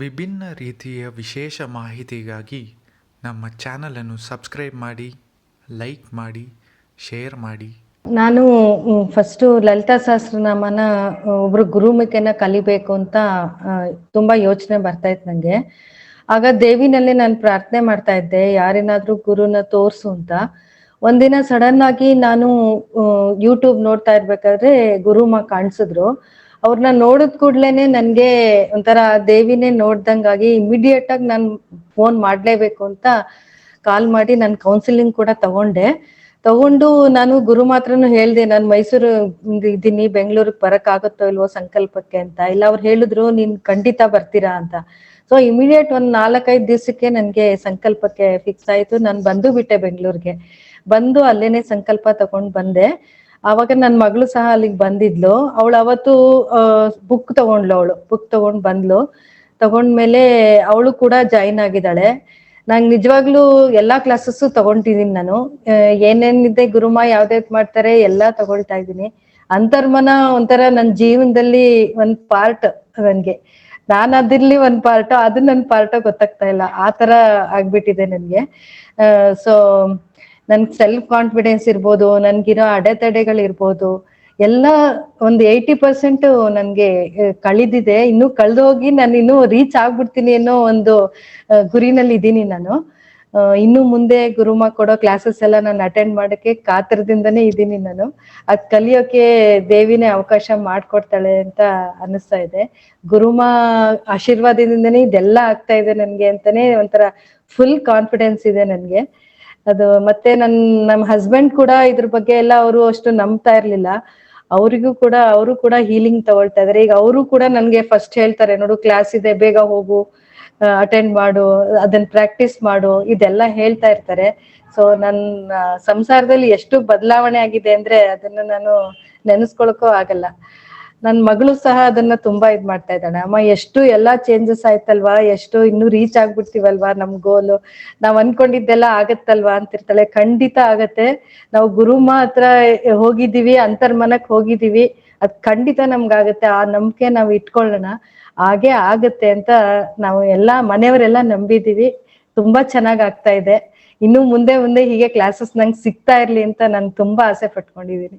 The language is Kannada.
ವಿಭಿನ್ನ ರೀತಿಯ ವಿಶೇಷ ಮಾಹಿತಿಗಾಗಿ ನಮ್ಮ ಚಾನಲನ್ನು ಸಬ್ಸ್ಕ್ರೈಬ್ ಮಾಡಿ, ಲೈಕ್ ಮಾಡಿ, ಶೇರ್ ಮಾಡಿ. ನಾನು ಫಸ್ಟು ಲಲಿತಾ ಸಹಸ್ರನಾಮನ ಒಬ್ರು ಗುರುಮಿಕೆನ ಕಲಿಬೇಕು ಅಂತ ತುಂಬಾ ಯೋಚನೆ ಬರ್ತಾ ಇತ್ತು ನಂಗೆ. ಆಗ ದೇವಿನಲ್ಲಿ ನಾನು ಪ್ರಾರ್ಥನೆ ಮಾಡ್ತಾ ಇದ್ದೆ, ಯಾರೇನಾದ್ರೂ ಗುರುನ ತೋರ್ಸು ಅಂತ. ಒಂದಿನ ಸಡನ್ ಆಗಿ ನಾನು ಯೂಟ್ಯೂಬ್ ನೋಡ್ತಾ ಇರ್ಬೇಕಾದ್ರೆ ಗುರುಮ ಕಾಣಿಸಿದ್ರು. ಅವ್ರನ್ನ ನೋಡಿದ ಕೂಡ್ಲೇನೆ ನನ್ಗೆ ಒಂಥರ ದೇವಿನೇ ನೋಡ್ದಂಗಾಗಿ ಇಮಿಡಿಯೇಟ್ ಆಗಿ ನಾನು ಫೋನ್ ಮಾಡ್ಲೇಬೇಕು ಅಂತ ಕಾಲ್ ಮಾಡಿ ನಾನು ಕೌನ್ಸಿಲಿಂಗ್ ಕೂಡ ತಗೊಂಡೆ. ತಗೊಂಡು ನಾನು ಗುರು ಮಾತ್ರನು ಹೇಳ್ದೆ, ನಾನು ಮೈಸೂರು ಇದ್ದೀನಿ, ಬೆಂಗಳೂರಿಗೆ ಬರಕ್ ಆಗುತ್ತೋ ಇಲ್ವೋ ಸಂಕಲ್ಪಕ್ಕೆ ಅಂತ. ಇಲ್ಲ, ಅವ್ರು ಹೇಳಿದ್ರು, ನೀನ್ ಖಂಡಿತ ಬರ್ತೀರಾ ಅಂತ. ಸೊ ಇಮಿಡಿಯೇಟ್ ಒಂದ್ ನಾಲ್ಕೈದು ದಿವಸಕ್ಕೆ ನನ್ಗೆ ಸಂಕಲ್ಪಕ್ಕೆ ಫಿಕ್ಸ್ ಆಯ್ತು. ನಾನು ಬಂದು ಬಿಟ್ಟೆ ಬೆಂಗಳೂರಿಗೆ. ಬಂದು ಅಲ್ಲೇನೆ ಸಂಕಲ್ಪ ತಗೊಂಡ್ ಬಂದೆ. ಅವಾಗ ನನ್ ಮಗಳು ಸಹ ಅಲ್ಲಿಗೆ ಬಂದಿದ್ಲು. ಅವಳು ಅವತ್ತು ಬುಕ್ ತಗೊಂಡ್ಲು ಅವಳು. ಬುಕ್ ತಗೊಂಡ್ ಬಂದ್ಲು. ತಗೊಂಡ್ಮೇಲೆ ಅವಳು ಕೂಡ ಜಾಯಿನ್ ಆಗಿದ್ದಾಳೆ. ನಂಗೆ ನಿಜವಾಗ್ಲೂ ಎಲ್ಲಾ ಕ್ಲಾಸಸ್ಸು ತಗೊಂಡಿದೀನಿ ನಾನು. ಏನೇನಿದೆ ಗುರುಮ, ಯಾವ್ದ್ಯಾವ್ದು ಮಾಡ್ತಾರೆ ಎಲ್ಲಾ ತಗೊಳ್ತಾ ಇದ್ದೀನಿ. ಅಂತರ್ಮನ ಒಂಥರ ನನ್ನ ಜೀವನದಲ್ಲಿ ಒಂದ್ ಪಾರ್ಟ್ ನನ್ಗೆ. ನಾನು ಅದಿರ್ಲಿ ಒಂದ್ ಪಾರ್ಟ್ ಅದು ನನ್ ಪಾರ್ಟ್ ಗೊತ್ತಾಗ್ತಾ ಇಲ್ಲ. ಆ ತರ ಆಗ್ಬಿಟ್ಟಿದೆ ನನ್ಗೆ. ಸೊ ನನ್ ಸೆಲ್ಫ್ ಕಾನ್ಫಿಡೆನ್ಸ್ ಇರ್ಬೋದು, ನನ್ಗಿರೋ ಅಡೆತಡೆಗಳಿರ್ಬೋದು ಎಲ್ಲ ಒಂದು ಏಯ್ಟಿ ಪರ್ಸೆಂಟ್ ನನ್ಗೆ ಕಳೆದಿದೆ. ಇನ್ನು ಕಳ್ದೋಗಿ ನಾನು ಇನ್ನು ರೀಚ್ ಆಗ್ಬಿಡ್ತೀನಿ ಅನ್ನೋ ಒಂದು ಗುರಿನಲ್ಲಿ ಇದ್ದೀನಿ ನಾನು. ಇನ್ನು ಮುಂದೆ ಗುರುಮ ಕೊಡೋ ಕ್ಲಾಸಸ್ ಎಲ್ಲ ನಾನು ಅಟೆಂಡ್ ಮಾಡಕ್ಕೆ ಕಾತರದಿಂದನೇ ಇದ್ದೀನಿ ನಾನು. ಅದ್ ಕಲಿಯೋಕೆ ದೇವಿನೇ ಅವಕಾಶ ಮಾಡ್ಕೊಡ್ತಾಳೆ ಅಂತ ಅನಿಸ್ತಾ ಇದೆ. ಗುರುಮ ಆಶೀರ್ವಾದದಿಂದನೇ ಇದೆಲ್ಲ ಆಗ್ತಾ ಇದೆ ನನ್ಗೆ ಅಂತಾನೆ ಒಂಥರ ಫುಲ್ ಕಾನ್ಫಿಡೆನ್ಸ್ ಇದೆ ನನ್ಗೆ. ಅದು ಮತ್ತೆ ನನ್, ನಮ್ ಹಸ್ಬೆಂಡ್ ಕೂಡ ಇದ್ರ ಬಗ್ಗೆ ಎಲ್ಲ ಅವರು ಅಷ್ಟು ನಂಬ್ತಾ ಇರ್ಲಿಲ್ಲ. ಅವರಿಗೂ ಕೂಡ, ಅವರು ಕೂಡ ಹೀಲಿಂಗ್ ತಗೊಳ್ತಾ ಇದಾರೆ. ಈಗ ಅವರು ಕೂಡ ನನ್ಗೆ ಫಸ್ಟ್ ಹೇಳ್ತಾರೆ, ನೋಡು ಕ್ಲಾಸ್ ಇದೆ, ಬೇಗ ಹೋಗು ಅಟೆಂಡ್ ಮಾಡು ಅದನ್ನ ಪ್ರಾಕ್ಟೀಸ್ ಮಾಡು, ಇದೆಲ್ಲ ಹೇಳ್ತಾ ಇರ್ತಾರೆ. ಸೊ ನನ್ನ ಸಂಸಾರದಲ್ಲಿ ಎಷ್ಟು ಬದಲಾವಣೆ ಆಗಿದೆ ಅಂದ್ರೆ ಅದನ್ನ ನಾನು ನೆನೆಸ್ಕೊಳಕ್ಕೂ ಆಗಲ್ಲ. ನನ್ ಮಗಳು ಸಹ ಅದನ್ನ ತುಂಬಾ ಇದ್ ಮಾಡ್ತಾ ಇದ್ದಾಳೆ. ಅಮ್ಮ, ಎಷ್ಟು ಎಲ್ಲಾ ಚೇಂಜಸ್ ಆಯ್ತಲ್ವಾ? ಎಷ್ಟು ಇನ್ನು ರೀಚ್ ಆಗ್ಬಿಡ್ತೀವಲ್ವಾ ನಮ್ ಗೋಲು ನಾವ್ ಅನ್ಕೊಂಡಿದ್ದೆಲ್ಲ ಆಗತ್ತಲ್ವಾ ಅಂತಿರ್ತಾಳೆ. ಖಂಡಿತ ಆಗತ್ತೆ. ನಾವು ಗುರುಮ ಹತ್ರ ಹೋಗಿದೀವಿ ಅಂತರ್ಮನಕ್ ಹೋಗಿದೀವಿ ಅದ್ ಖಂಡಿತ ನಮ್ಗಾಗತ್ತೆ. ಆ ನಂಬಿಕೆ ನಾವ್ ಇಟ್ಕೊಳ್ಳೋಣ. ಹಾಗೆ ಆಗತ್ತೆ ಅಂತ ನಾವು ಎಲ್ಲಾ ಮನೆಯವರೆಲ್ಲ ನಂಬಿದೀವಿ ತುಂಬಾ ಚೆನ್ನಾಗ್ ಆಗ್ತಾ ಇದೆ. ಇನ್ನು ಮುಂದೆ ಮುಂದೆ ಹೀಗೆ ಕ್ಲಾಸಸ್ ನಂಗೆ ಸಿಗ್ತಾ ಇರ್ಲಿ ಅಂತ ನಾನು ತುಂಬಾ ಆಸೆ ಪಟ್ಕೊಂಡಿದೀನಿ.